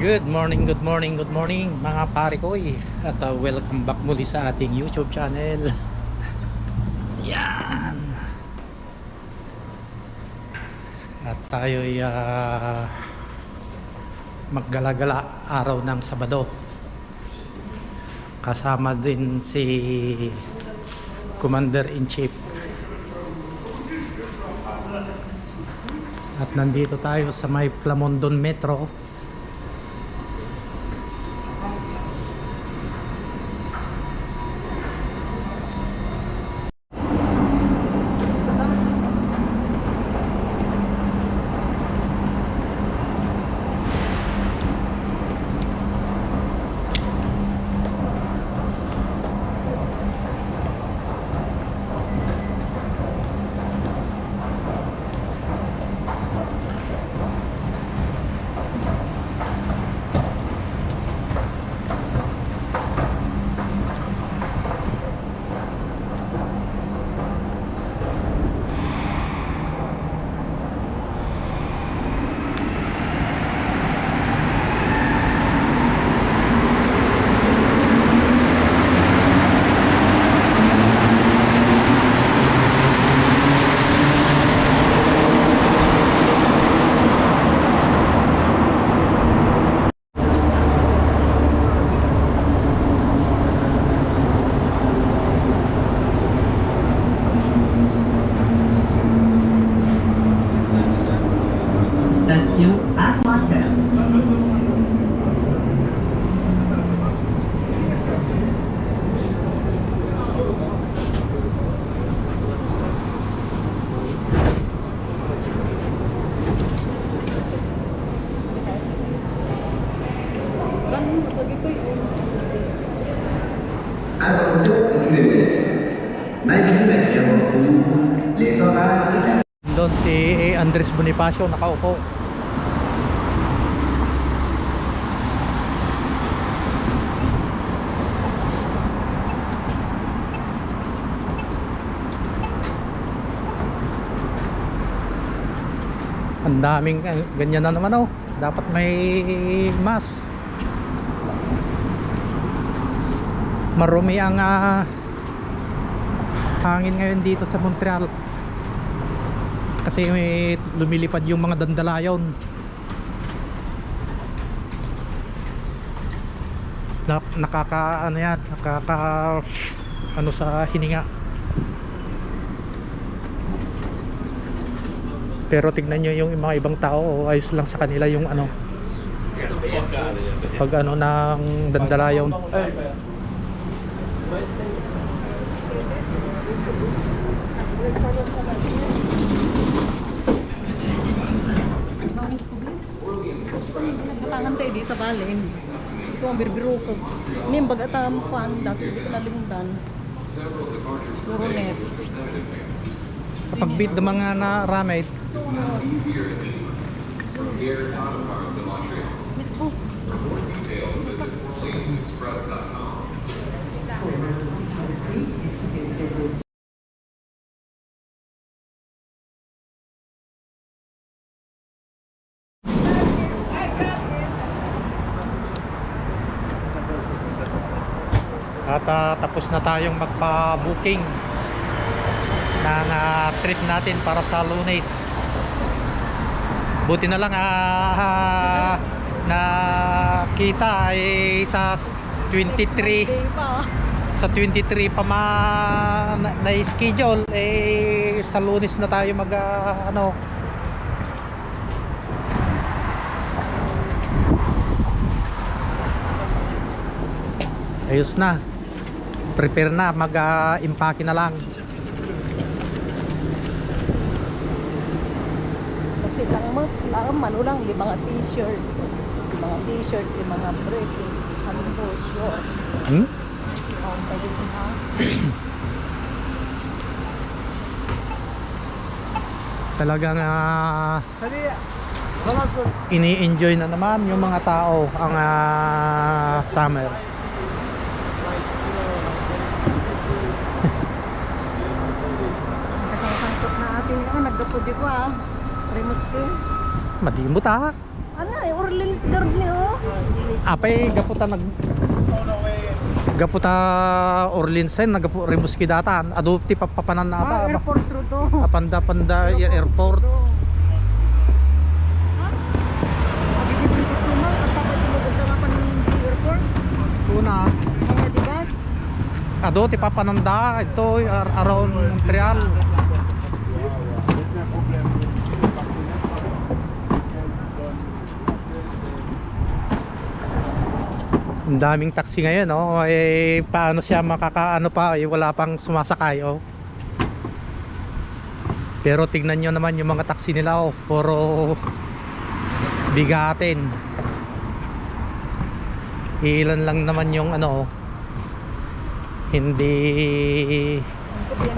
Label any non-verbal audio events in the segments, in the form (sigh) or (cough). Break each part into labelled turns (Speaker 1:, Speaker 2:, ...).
Speaker 1: Good morning, good morning, good morning mga pare ko At uh, welcome back muli sa ating YouTube channel. (laughs) Yan. At tayo ay uh, maggalagala araw ng Sabado. Kasama din si Commander-in-Chief At nandito tayo sa may Plamondon Metro si Andres Bonifacio nakaupo. Ang daming eh, ganyan na naman oh. Dapat may mas. Marumi ang ah, hangin ngayon dito sa Montreal kasi may lumilipad yung mga dandalayon. Na, nakaka ano yan nakaka ano sa hininga. Pero tignan nyo yung mga ibang tao oh, ayos lang sa kanila yung ano. Pag ano ng dandalayon
Speaker 2: Tayo di sa balin. Gusto mo birbiro ko. Ini yung bagatam pan, dati di ko nalimdan. Puro net.
Speaker 1: kapag beat ng mga na ramay
Speaker 2: Miss
Speaker 1: At ah, tapos na tayong magpa-booking ng ah, trip natin para sa Lunes. Buti na lang ah, na kita ay sa 23
Speaker 2: Day pa.
Speaker 1: sa 23 pa ma na, na schedule eh sa Lunes na tayo mag ah, ano ayos na prepare na mag ah, impake na lang
Speaker 2: Kasi lang mo, lang man ulang di mga t-shirt. Di mga t-shirt, di mga brief, sambo, short.
Speaker 1: hmm?
Speaker 2: Oh, pwede ha.
Speaker 1: talagang ah, ini-enjoy na naman yung mga tao ang ah, summer
Speaker 2: Nagdapod ko ah. Remus ko.
Speaker 1: madimot ah
Speaker 2: Ano eh, Orleans Guard ni oh.
Speaker 1: Apay gaputa nag Gaputa Orlinsen nagapu Rimouski data adopti papapanan na ata.
Speaker 2: Ah, airport through to.
Speaker 1: Apanda panda air- airport. Suna. Ado ti papananda ito ar- around Montreal. Ang daming taxi ngayon, no? Eh, paano siya makakaano pa, eh, wala pang sumasakay, oh. Pero tignan nyo naman yung mga taxi nila, oh. Puro bigatin. Ilan lang naman yung ano, oh. Hindi...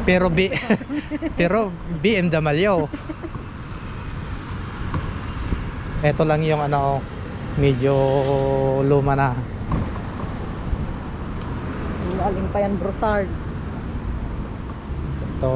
Speaker 1: Pero B... (laughs) pero BMW. Ito lang yung ano, medyo luma na.
Speaker 2: Aling pa yan, Broussard.
Speaker 1: Ito,